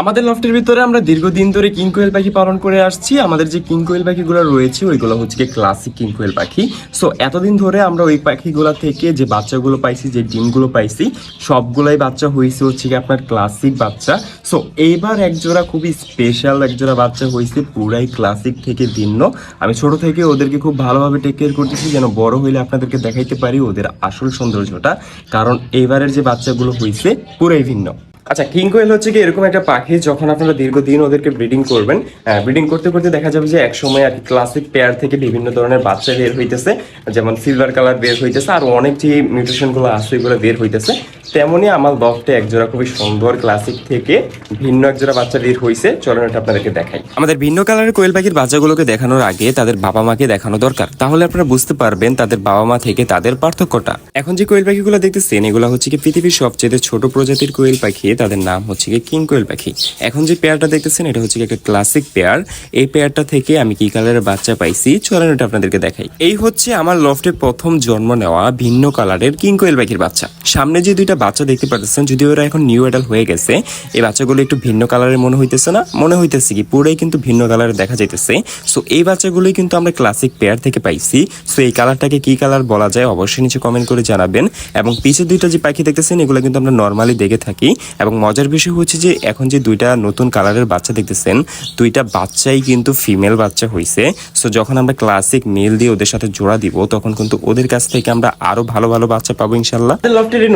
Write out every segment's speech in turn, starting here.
আমাদের লফটের ভিতরে আমরা দীর্ঘদিন ধরে কিং কোয়েল পাখি পালন করে আসছি। আমাদের যে কিং কোয়েল পাখিগুলো রয়েছে, ওইগুলো হচ্ছে কি ক্লাসিক কিং কোয়েল পাখি। সো এতদিন ধরে আমরা ওই পাখিগুলো থেকে যে বাচ্চাগুলো পাইছি, যে ডিমগুলো পাইছি, সবগুলাই বাচ্চা হয়েছে হচ্ছে কি আপনার ক্লাসিক বাচ্চা। সো এইবার একজোড়া খুবই স্পেশাল একজোড়া বাচ্চা হয়েছে পুরাই ক্লাসিক থেকে ভিন্ন। আমি ছোট থেকে ওদেরকে খুব ভালোভাবে টেক কেয়ার করতেছি, যেন বড় হইলে আপনাদেরকে দেখাইতে পারি ওদের আসল সৌন্দর্যটা। কারণ এইবারের যে বাচ্চাগুলো হয়েছে পুরাই ভিন্ন। আচ্ছা কিং কোয়েল হচ্ছে কি এরকম একটা পাখি যখন আপনারা দীর্ঘদিন ওদেরকে ব্রিডিং করবেন ব্রিডিং করতে করতে দেখা যাবে যে এক সময় আর কি ক্লাসিক পেয়ার থেকে বিভিন্ন ধরনের বাচ্চা বের হইতেছে, যেমন সিলভার কালার বের হইতেছে, আর অনেক যে মিউটেশনগুলো আছে ওইগুলো বের হইতেছে। তেমনই আমার লফটে একজোড়া খুবই সুন্দর ক্লাসিক থেকে ভিন্ন একজোড়া বাচ্চা বের হইছে। চলুন এটা আপনাদেরকে দেখাই। আমাদের ভিন্ন কালারের কোয়েল পাখির বাচ্চাগুলোকে দেখানোর আগে তাদের বাবা মাকে দেখানো দরকার। তাহলে আপনারা বুঝতে পারবেন তাদের বাবা মা থেকে তাদের পার্থক্যটা। এখন যে কোয়েল পাখিগুলো দেখতেছেন, এগুলো হচ্ছে কি পৃথিবীর সবচেয়ে ছোট প্রজাতির কোয়েল পাখি। তাদের নাম হচ্ছে কি কিং কোয়েল পাখি। এখন যে পেয়ারটা দেখতেছেন, এটা হচ্ছে একটা ক্লাসিক পেয়ার। এই পেয়ারটা থেকে আমি কি কালারের বাচ্চা পাইছি? চলেন এটা আপনাদেরকে দেখাই। এই হচ্ছে আমার লফটে প্রথম জন্ম নেওয়া ভিন্ন কালারের কিং কোয়েল পাখির বাচ্চা। সামনে যে দুইটা বাচ্চা দেখতে পাচ্ছেন যদিও ওরা এখন নিউ অ্যাডাল হয়ে গেছে। এই বাচ্চাগুলো একটু ভিন্ন কালারের মনে হইতেছে না, মনে হইতেছে কি, পুরোই কিন্তু ভিন্ন কালারের দেখা যাইতেছে। সো এই বাচ্চাগুলোই কিন্তু আমরা ক্লাসিক পেয়ার থেকে পাইছি। সো এই কালারটাকে কি কালার বলা যায় অবশ্যই নিচে কমেন্ট করে জানাবেন। এবং পিছের দুইটা যে পাখি দেখতেছেন, এগুলো কিন্তু আমরা নর্মালি দেখে থাকি। এবং মজার বিষয় হচ্ছে যে, এখন যে দুইটা নতুন কালারের বাচ্চা দেখতেছেন, দুইটা বাচ্চাই কিন্তু ফিমেল বাচ্চা হইছে। সো যখন আমরা ক্লাসিক মেল দিয়ে ওদের সাথে জোড়া দিব, তখন কিন্তু ওদের কাছ থেকে আমরা আরও ভালো ভালো বাচ্চা পাবো ইনশাল্লাহ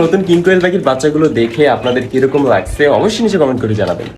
নতুন কিং কোয়েল পাখির বাচ্চাগুলো দেখে আপনাদের কীরকম লাগছে অবশ্যই নিচে কমেন্ট করে জানাবেন।